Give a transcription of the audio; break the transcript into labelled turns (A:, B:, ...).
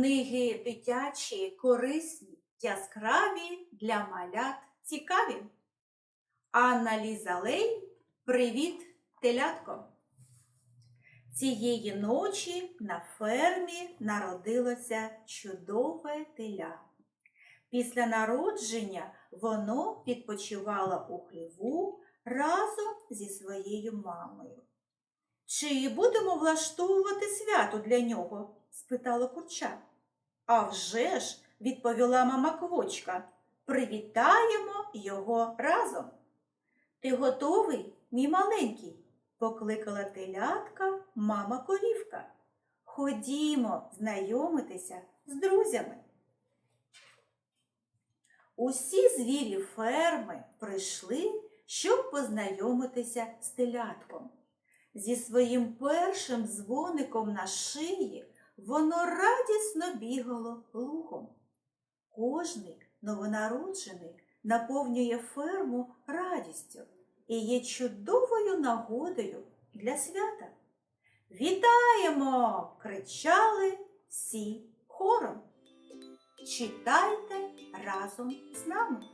A: Книги дитячі, корисні, яскраві, для малят цікаві. Анна Ліза Лей, привіт, телятко! Цієї ночі на фермі народилося чудове теля. Після народження воно відпочивало у хліву разом зі своєю мамою. Чи будемо влаштовувати свято для нього? Спитала курча. А вже ж, відповіла мама квочка, привітаємо його разом. Ти готовий, мій маленький? покликала телятка мама корівка. Ходімо знайомитися з друзями. Усі звірі ферми прийшли, щоб познайомитися з телятком. Зі своїм першим дзвоником на шиї воно радісно бігало лугом. Кожний новонароджений наповнює ферму радістю і є чудовою нагодою для свята. Вітаємо! кричали всі хором. Читайте разом з нами.